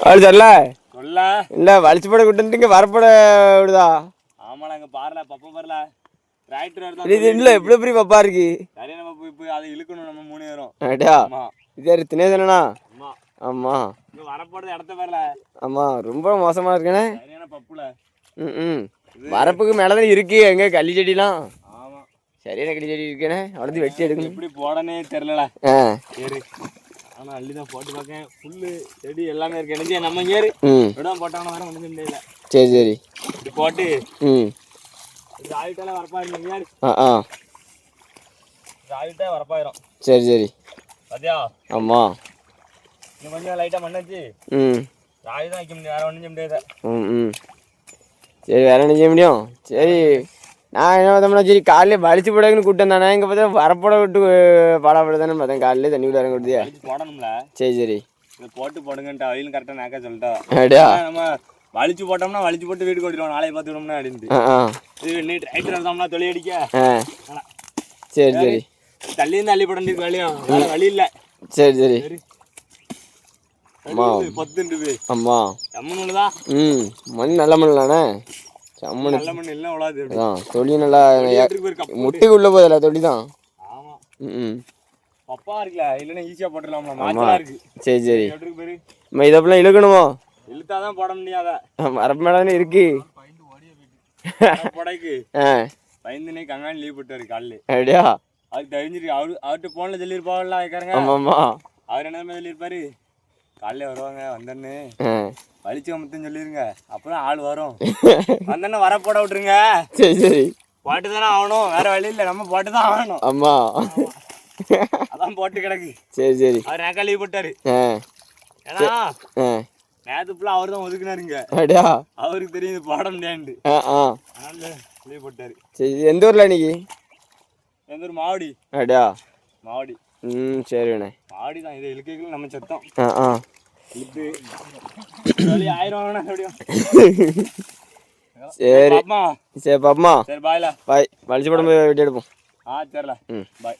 அப்படி சொல்ல சொல்ல இல்லை வலிச்சு போட விட்டுங்க வரப்பட விடுதா? ஆமாடா அங்க பாருல பப்ப பாருல டிராக்டர் இது இல்லை இவ்வளோ பெரிய பப்பா இருக்கு? சரியா நம்ம போய் போய் அதை இழுக்கணும் நம்ம மூணு பேரும். அடா ஆமா. இது தினே தானேண்ணா? ஆமா. இங்க வரப்போறது இடத்த பாருல ஆமாம் ரொம்ப மோசமாக இருக்கேனே. சரியான பப்புல. ம் ம். வரப்புக்கு மேலே தான் இருக்கு எங்கே கள்ளி செடிலாம்? ஆமா. சரியான கள்ளி செடி இருக்கேனே? அவ்வளோது வெட்டி எடுக்கணும். எப்படி போடனே தெரியலடா. ஆ. ஏறு. ஆனா அள்ளி தான் போட்டு பார்க்கேன். புல்லு செடி எல்லாமே இருக்கு. எனக்கு நம்ம ஏறு. ம். விடாம போட்டாங்கன்னா வர ஒன்றும் முடியல சரி சரி. இது போட்டு ம். ஆகிட்டாலே வரப்பாயிரும். ஏறு ஆ ஆ. இது ஆகிட்டே வரப்பாயிரும். சரி சரி. பாத்தியா? ஆமாம் இன்னும் கொஞ்சம் லைட்டாக மண்ணாச்சு. ம். ராய் தான் வைக்க முடியும். வேற ஒன்றும் செய்ய முடியாது. ம் ம். சரி வேற என்ன செய்ய முடியும்? சரி. நான் என்ன பார்த்தோம்னா சரி காலையில வலிச்சு போடக்குன்னு கூட்டம் தானே. இங்கே பார்த்தா வரப்போட விட்டு பாடாப்பட தானே பார்த்தேன். காலையில தண்ணி விட இறங்க போடணும்ல. சரி சரி. இதை போட்டு போடுங்கன்ட்டு அவையிலும் கரெக்டாக நாக்க சொல்லிட்டா. அப்படியா? நம்ம வலிச்சு போட்டோம்னா வலிச்சு போட்டு வீட்டுக்கு ஓடிடுவோம் நாளைக்கு பார்த்துக்கணும்னா அப்படின்ட்டு இது நீ டிராக்டர் எடுத்தோம்னா தொழில் அடிக்க. சரி சரி. தள்ளி இருந்து அள்ளி போட வழியும் வேற வழி இல்லை. சரி சரி. பத்துண்டு போய் ஆமாம் எம்மனு தான் ம் மண் நல்ல மண்ணானே சம்மனு நல்ல மண் எல்லாம் உழாது எப்படி அதான் தொழி நல்லா வீட்டுக்கு போய் கப்பு முட்டிக்கு உள்ள போதில்ல தொழி தான். ஆமா. ம் பப்பா இருக்குல்ல இல்லைன்னா ஈஸியாக போட்டுடலாம்ல மாச்சலா இருக்கு. சரி சரி. நம்ம இதப்பெல்லாம் இழுக்கணுமோ? இழுத்தாதான் போட முடியாத? தானே இருக்கு. போடைக்கு. ஆ பயந்துனே கங்காணி லீவ் போட்டாரு காலையில அப்படியா? அது தெரிஞ்சிருக்கு. அவரு அவர்கிட்ட போன்ல வைக்காருங்க ஆமாம் ஆமாம் அவர் என்ன சொல்லியிருப்பாரு? காலையில வருவாங்க வந்தோன்னு. வலிச்சு அமுத்துன்னு சொல்லிருங்க. அப்புறம் ஆள் வரும். வந்தோன்னே வர போட விட்டுருங்க. சரி சரி. போட்டு தானே ஆகணும். வேற வழி இல்லை. நம்ம போட்டு தான் ஆகணும். ஆமாம் அதான் போட்டு கிடக்கு. சரி சரி. அவர் நேக்கா லீவ் போட்டாரு. ஏன்னா நேத்து ஃபுல்லாக அவர் தான் ஒதுக்குனாருங்க. அப்படியா? அவருக்கு தெரியும் இது போட முடியாண்டு லீவ் போட்டாரு. சரி எந்த ஊரில் இன்னைக்கு? எந்த ஒரு மாவடி. அப்படியா? மாவடி. ம் சரிண்ணே மாவடி தான் இதை இழுக்கைகள் நம்ம செத்தோம். ஆ ஆ. சரி. சரி பாப்பமா. சரி பாய்ல பாய். வலிச்சு போடும் போய் வெட்டி எடுப்போம். ஆ சரில. ம். பாய்